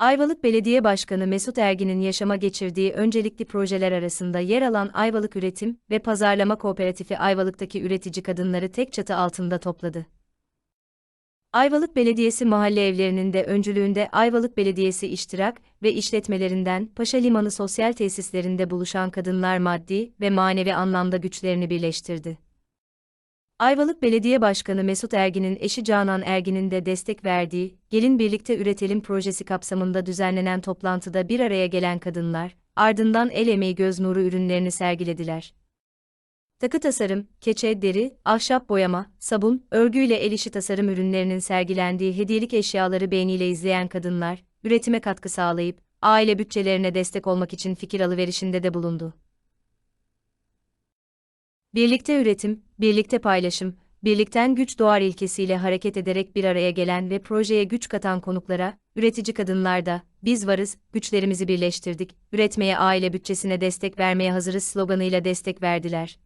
Ayvalık Belediye Başkanı Mesut Ergin'in yaşama geçirdiği öncelikli projeler arasında yer alan Ayvalık Üretim ve Pazarlama Kooperatifi Ayvalık'taki üretici kadınları tek çatı altında topladı. Ayvalık Belediyesi mahalle evlerinin de öncülüğünde Ayvalık Belediyesi iştirak ve işletmelerinden Paşa Limanı sosyal tesislerinde buluşan kadınlar maddi ve manevi anlamda güçlerini birleştirdi. Ayvalık Belediye Başkanı Mesut Ergin'in eşi Canan Ergin'in de destek verdiği Gelin Birlikte Üretelim projesi kapsamında düzenlenen toplantıda bir araya gelen kadınlar, ardından el emeği göz nuru ürünlerini sergilediler. Takı tasarım, keçe, deri, ahşap boyama, sabun, örgüyle el işi tasarım ürünlerinin sergilendiği hediyelik eşyaları beğeniyle izleyen kadınlar, üretime katkı sağlayıp, aile bütçelerine destek olmak için fikir alıverişinde de bulundu. Birlikte üretim, birlikte paylaşım, birlikten güç doğar ilkesiyle hareket ederek bir araya gelen ve projeye güç katan konuklara, üretici kadınlar da, biz varız, güçlerimizi birleştirdik, üretmeye aile bütçesine destek vermeye hazırız sloganıyla destek verdiler.